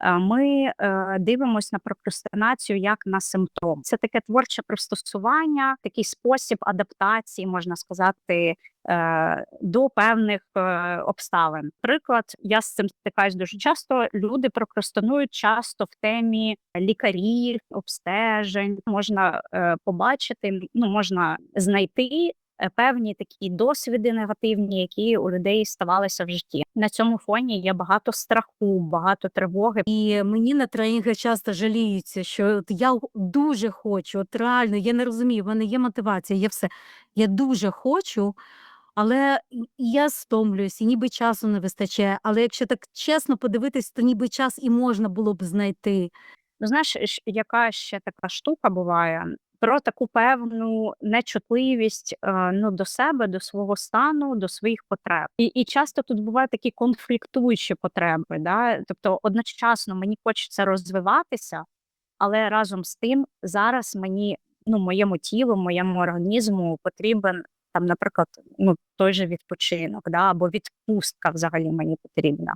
е, ми е, дивимося на прокрастинацію як на симптом. Це таке творче пристосування, такий спосіб адаптації, можна сказати, е, до певних обставин. Приклад, я з цим стикаюсь дуже часто. Люди прокрастинують часто в темі лікарів, обстежень. Можна побачити, ну можна знайти. Е, Певні такі досвіди негативні, які у людей ставалися в житті. На цьому фоні є багато страху, багато тривоги. І мені на тренінги часто жаліються, що от я дуже хочу, от реально, я не розумію, в мене є мотивація, є все. Я дуже хочу, але я стомлююсь, і ніби часу не вистачає. Але якщо так чесно подивитись, то ніби час і можна було б знайти. Ну, знаєш, яка ще така штука буває про таку певну нечутливість е, ну, до себе, до свого стану, до своїх потреб. І, і часто тут бувають такі конфліктуючі потреби. Да? Тобто, одночасно мені хочеться розвиватися, але разом з тим зараз мені, ну, моєму тілу, моєму організму потрібен там, наприклад, ну той же відпочинок, да, або відпустка взагалі мені потрібна.